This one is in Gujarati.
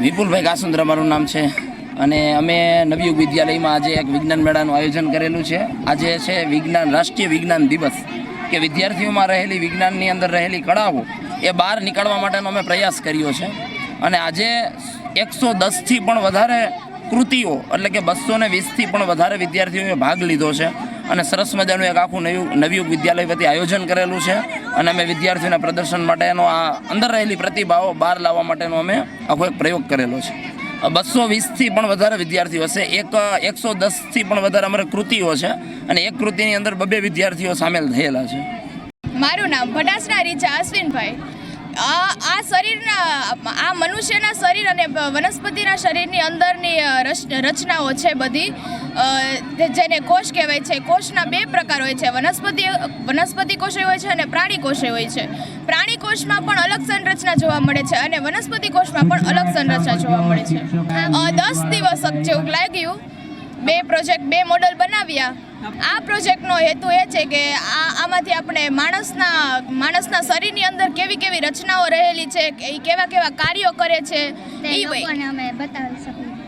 વિપુલભાઈ કાસુંદ્રા મારું નામ છે. અને અમે નવયુગ વિદ્યાલયમાં આજે એક વિજ્ઞાન મેળાનું આયોજન કરેલું છે. આજે છે વિજ્ઞાન, રાષ્ટ્રીય વિજ્ઞાન દિવસ. કે વિદ્યાર્થીઓમાં રહેલી વિજ્ઞાનની અંદર રહેલી કળાઓ એ બહાર નીકળવા માટેનો અમે પ્રયાસ કર્યો છે. અને આજે એકસો દસથી પણ વધારે કૃતિઓ, એટલે કે બસો ને વીસથી પણ વધારે વિદ્યાર્થીઓએ ભાગ લીધો છે. અને સરસ મજાનું એક આખું નવું નવયુગ વિદ્યાલય વતી આયોજન કરેલું છે. અને અમે વિદ્યાર્થીઓના પ્રદર્શન માટેનો આ અંદર રહેલી પ્રતિભાઓ બહાર લાવવા માટેનો અમે આખો એક પ્રયોગ કરેલો છે. બસો વીસથી પણ વધારે વિદ્યાર્થીઓ હશે. એક, એકસો દસથી પણ વધારે અમારે કૃતિઓ છે. અને એક કૃતિની અંદર બબે વિદ્યાર્થીઓ સામેલ થયેલા છે. મારું નામ ભટાસના રીચા અશ્વિનભાઈ. આ શરીરના, આ મનુષ્યના શરીર અને વનસ્પતિના શરીરની અંદરની રચનાઓ છે બધી. જેને કોષ કહેવાય છે કોષના બે પ્રકાર હોય છે. વનસ્પતિ વનસ્પતિ કોષે હોય છે અને પ્રાણી કોષે હોય છે. પ્રાણી કોષમાં પણ અલગ સંરચના જોવા મળે છે અને વનસ્પતિ કોષમાં પણ અલગ સંરચના જોવા મળે છે. દસ દિવસ જેવું લાગ્યું. બે પ્રોજેક્ટ બે મોડલ બનાવ્યા. આ પ્રોજેક્ટનો હેતુ એ છે કે આ આમાંથી આપણે માણસના માણસના શરીરની અંદર કેવી કેવી રચનાઓ રહેલી છે કે એ કેવા કેવા કાર્યો કરે છે એ અમે બતાવી શકીએ.